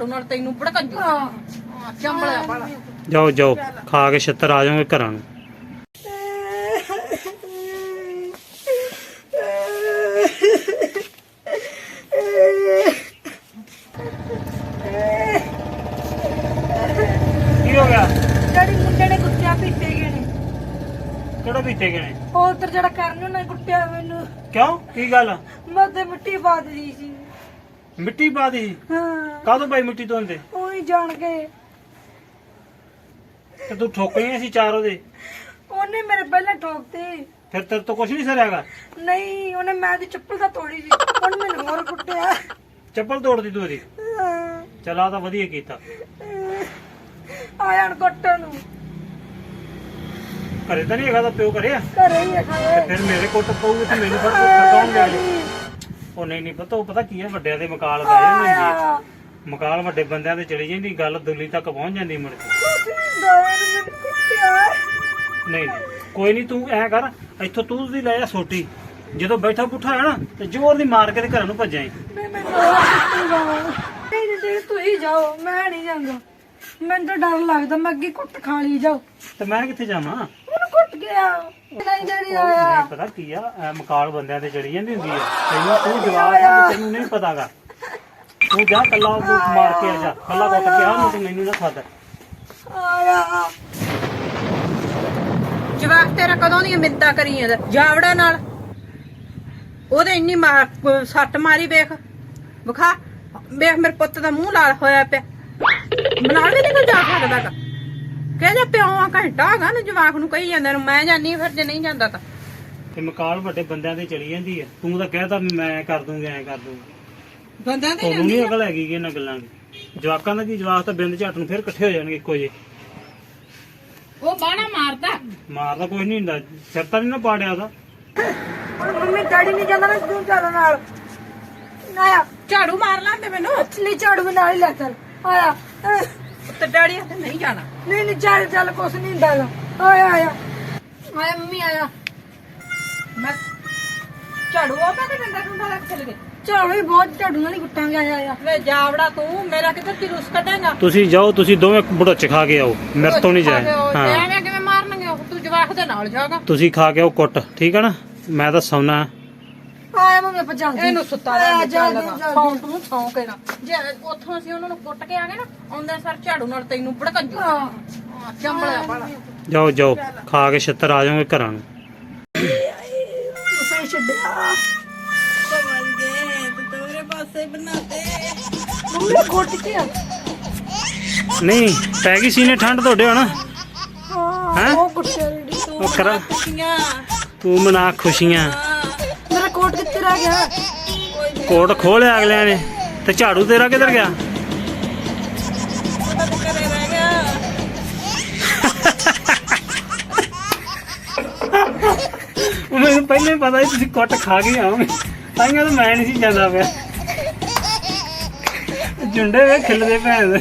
ਝਾੜੂ ਨਾਲ ਤੈਨੂੰ ਭੜਕੰਜੂ ਹਾਂ ਚੰਬਲਿਆ ਬੜਾ ਜਾਓ ਜਾਓ ਖਾ ਕੇ ਛਿੱਤਰ ਆ ਜਾਓਗੇ ਘਰਾਂ ਨੂੰ। ਕੀ ਹੋ ਗਿਆ? ਜਿਹੜੀ ਮੁੰਡੇ ਨੇ ਕੁੱਤਿਆ ਪੀਤੇ ਗਏ ਨੇ। ਕਿਹੜਾ ਪੀਤੇ ਗਏ ਨੇ? ਉਹ ਉਧਰ ਜਿਹੜਾ ਕਰਨ ਉਹਨੇ ਕੁੱਟਿਆ ਮੈਨੂੰ। ਕਿਉਂ? ਕੀ ਗੱਲ? ਮੈਂ ਤੇ ਮਿੱਟੀ ਪਾ ਦਿੱਤੀ ਸੀ। ਮਿੱਟੀ ਪਾ ਦੀ। ਹਾਂ। ਕਾਹਦੋਂ ਪਾਈ ਮਿੱਟੀ ਤੋਂ ਤੇ ਉਹੀ ਜਾਣ ਗਏ ਤੇ ਤੂੰ ਠੋਕਣੀ ਸੀ ਚਾਰ ਉਹਦੇ? ਉਹਨੇ ਮੇਰੇ ਪਹਿਲਾਂ ਠੋਕਤੇ। ਫਿਰ ਤੇਰੇ ਤੋਂ ਕੁਝ ਨਹੀਂ ਸਰਿਆਗਾ ਨਹੀਂ ਉਹਨੇ ਮੈਂ ਦੀ ਚੱਪਲ ਤਾਂ ਤੋੜੀ ਸੀ। ਉਹਨੇ ਮੈਨੂੰ ਹੋਰ ਕੁੱਟਿਆ। ਚੱਪਲ ਤੋੜਦੀ ਤੂੰ ਉਹਦੀ? ਹਾਂ। ਚਲਾ ਤਾਂ ਵਧੀਆ ਕੀਤਾ। ਆਇਆ ਕੁੱਟਣ ਨੂੰ। ਘਰੇ ਤਾਂ ਨਹੀਂ ਹੈਗਾ ਤਾਂ ਪਿਓ ਘਰੇ ਆ। ਘਰੇ ਹੀ ਆ ਫਿਰ ਮੇਰੇ ਕੁੱਟ ਪਊਗੀ ਤੇ ਮੈਨੂੰ ਫਿਰ ਲੈ ਉਹ ਨਹੀਂ ਨਹੀਂ ਪਤਾ ਉਹ ਪਤਾ ਕੀ ਹੈ ਵੱਡਿਆਂ ਦੇ ਮਕਾਲ ਪੈ ਜਾਂਦੇ ਆਇਆ ਮਕਾਲ ਵੱਡੇ ਬੰਦਿਆਂ ਤੇ ਚਲੀ ਜਾਂਦੀ ਗੱਲ ਦੁੱਲੀ ਤੱਕ ਪਹੁੰਚ ਜਾਂਦੀ ਮੁੜ ਕੇ। ਨੇ ਨਹੀਂ ਨਹੀਂ ਕੋਈ ਨਹੀਂ ਤੂੰ ਐ ਕਰ ਇੱਥੋਂ ਤੂੰ ਦੀ ਲੈ ਜਾ ਸੋਟੀ। ਜਦੋਂ ਬੈਠਾ ਪੁੱਠਾ ਹੈ ਨਾ ਤੇ ਜ਼ੋਰ ਦੀ ਮਾਰ ਕੇ ਤੇ ਘਰਾਂ ਨੂੰ ਭੱਜਾਂ ਨਹੀਂ ਨਹੀਂ, ਤੁਸੀਂ ਜਾਓ ਮੈਂ ਨਹੀਂ ਜਾਂਦਾ। ਮੈਨੂੰ ਤਾਂ ਡਰ ਲੱਗਦਾ ਮੈਂ ਅੱਗੇ ਕੁੱਟ ਖਾ ਲਈ ਜਾਓ। ਤੇ ਮੈਂ ਕਿੱਥੇ ਜਾਵਾਂ? ਉਹਨੂੰ ਕੁੱਟ ਗਿਆ। ਨਹੀਂ ਜਿਹੜੀ ਆਇਆ। ਨਹੀਂ ਪਤਾ ਕੀ ਆ ਐ ਮਕਾਲ ਬੰਦਿਆਂ ਤੇ ਚੜੀ ਜਾਂਦੀ ਹੁੰਦੀ ਆ। ਤੈਨੂੰ ਤੂੰ ਜਵਾਬ ਆ ਤੇ ਤੈਨੂੰ ਨਹੀਂ ਪਤਾਗਾ ਤੂੰ ਜਾ ਕੱਲਾ ਉਹ ਮਾਰ ਕੇ ਆ ਜਾ। ਕੱਲਾ ਕੁੱਟ ਕੇ ਆ ਨਹੀਂ ਤੇ ਮੈਨੂੰ ਨਾ ਖਾਦ ਆਇਆ। ਜਵਾਕ ਤੇਰਾ ਕਦੋਂ ਦੀਆਂ ਮਿੰਤਾ ਕਰੀ ਜਾਂਦਾ? ਜਾਵੜਾ ਨਾਲ। ਉਹਦੇ ਇੰਨੀ ਮਾਰ ਸੱਟ ਮਾਰੀ ਵੇਖ। ਵਿਖਾ। ਵੇਖ ਮੇਰੇ ਪੁੱਤ ਦਾ ਮੂੰਹ ਲਾਲ ਹੋਇਆ ਪਿਆ। ਨਾਲ ਵੀ ਨਿਕਲ ਜਾ ਸਕਦਾ ਕਹਿੰਦਾ ਪਿਓ ਆ ਘੰਟਾ ਹੈਗਾ ਨਾ ਜਵਾਕ ਨੂੰ ਕਹੀ ਜਾਂਦਾ ਨੂੰ ਮੈਂ ਜਾਨੀ ਫਿਰ ਜੇ ਨਹੀਂ ਜਾਂਦਾ ਤਾਂ। ਤੇ ਮਕਾਲ ਵੱਡੇ ਬੰਦਿਆਂ ਤੇ ਚੜੀ ਜਾਂਦੀ ਆ। ਤੂੰ ਤਾਂ ਕਹਿਤਾ ਵੀ ਮੈਂ ਕਰ ਦੂੰਗਾ ਐ ਕਰ ਦੂੰਗਾ। ਬੰਦਿਆਂ ਦੇ ਤੁਹਾਨੂੰ ਨਹੀਂ ਅਕਲ ਹੈਗੀ ਕਿ ਇਹਨਾਂ ਗੱਲਾਂ ਦੀ। ਜਵਾਕਾਂ ਦਾ ਕੀ ਜਵਾਕ ਤਾਂ ਬਿੰਦ ਝੱਟ ਨੂੰ ਫਿਰ ਇਕੱਠੇ ਹੋ ਜਾਣਗੇ ਇੱਕੋ ਜੇ ਉਹ ਬਾਣਾ ਮਾਰਦਾ। ਮਾਰਦਾ ਕੁਝ ਨਹੀਂ ਹੁੰਦਾ ਸਿਰ ਤਾਂ ਨਹੀਂ ਨਾ ਪਾੜਿਆ ਉਹਦਾ। ਹੁਣ ਮੰਮੀ ਡੈਡੀ ਨਹੀਂ ਜਾਂਦਾ ਮੈਂ ਤੂੰ ਚੱਲ ਨਾਲ। ਆਇਆ। ਝਾੜੂ ਮਾਰ ਲਾਂਦੇ ਮੈਨੂੰ। ਅਸਲੀ ਝਾੜੂ ਨਾਲ ਹੀ ਲੈ ਚੱਲ। ਆਇਆ। ਅਹ, ਤੇ ਡੈਡੀ ਹੱਥ ਨਹੀਂ ਜਾਣਾ। ਨਹੀਂ ਨਹੀਂ ਚੱਲ ਚੱਲ ਕੁਛ ਨਹੀਂ ਹੁੰਦਾ ਗਾ। ਆਇਆ ਆਇਆ। ਆਇਆ ਮੰਮੀ ਆਇਆ। ਮੈਂ ਝਾੜੂ ਆ ਪਾ ਕੇ ਡੰਡਾ ਡੁੰਡਾ ਰੱਖ ਚਲ ਗਏ। ਝਾੜੂ ਹੀ ਬਹੁਤ ਝਾੜੂ ਨਾਲ ਹੀ ਕੁੱਟਾਂਗੇ ਆਇਆ ਆਇਆ। ਵੇ ਜਾਵੜਾ ਤੂੰ ਮੇਰਾ ਕਿੱਧਰ ਦੀ ਰੁਸ ਕੱਢੇਗਾ? ਤੁਸੀਂ ਜਾਓ ਤੁਸੀਂ ਦੋਵੇਂ ਬੁੜਚ ਖਾ ਕੇ ਆਓ। ਮੇਰੇ ਤੋਂ ਨਹੀਂ ਜਾਏ। ਹਾਂ। ਐਵੇਂ ਕਿਵੇਂ ਮਾਰਨਗੇ ਉਹ? ਤੂੰ ਜਵਾਕ ਦੇ ਨਾਲ ਜਾਗਾ ਤੁਸੀਂ ਖਾ ਕੇ ਆਓ ਕੁੱਟ। ਠੀਕ ਹੈ ਨਾ? ਮੈਂ ਤਾਂ ਸੌਣਾ। ਆਇਆ ਮੰਮੀ ਆਪਾਂ ਚੱਲਦੇ ਇਹਨੂੰ ਸੁੱਤਾ ਰਹਿਣ ਦੇ ਚੱਲ ਜਲਦੀ, ਲਗਾ ਜਲਦੀ। ਸੌਂ ਤੂੰ ਸੌਂ ਕੇ ਨਾ ਜੇ ਉੱਥੋਂ ਅਸੀਂ ਉਹਨਾਂ ਨੂੰ ਕੁੱਟ ਕੇ ਆ ਗਏ ਨਾ ਆਉਂਦੇ ਸਰ ਝਾੜੂ ਨਾਲ ਤੈਨੂੰ ਭੜਕੰਜੂ ਹਾਂ। ਚੰਬਲਿਆ ਬੜਾ ਜਾਓ ਜਾਓ। ਖਾ ਕੇ ਛਿੱਤਰ ਆ ਜਾਓਗੇ ਘਰਾਂ ਨੂੰ। ਉਸੇ ਛੱਡਿਆ। ਸਮਝ ਗਏ ਤੂੰ ਤੇਰੇ ਪਾਸੇ ਬਣਾਤੇ ਮੰਮੀ ਕੁੱਟ ਕੇ ਆ। ਨਹੀਂ ਪੈ ਗਈ ਸੀਨੇ ਠੰਡ ਤੁਹਾਡੇ ਹਣ ਹਾਂ ਹੈਂ? ਉਹ ਕੁੱਟਿਆ ਜਿਹੜੀ ਉਹ ਕਰਾਂ ਖੁਸ਼ੀਆਂ ਤੂੰ ਮਨਾ ਖੁਸ਼ੀਆਂ। ਕੋਟ ਕਿੱਥੇ ਰਹਿ ਗਿਆ। ਕੋਟ ਖੋਲਿਆ ਅਗਲਿਆਂ ਨੇ। ਤੇ ਝਾੜੂ ਤੇਰਾ ਕਿੱਧਰ ਗਿਆ? ਮੈਨੂੰ ਪਹਿਲੇ ਪਤਾ ਸੀ ਤੁਸੀਂ ਕੁੱਟ ਖਾ ਕੇ ਆਓਗੇ। ਤਾਈਆਂ ਤਾਂ ਮੈਂ ਨਹੀਂ ਸੀ ਜਾਂਦਾ ਪਿਆ। ਜੁੰਡੇ ਵੇ ਖਿੱਲਦੇ ਭੈਣ। ਦੇ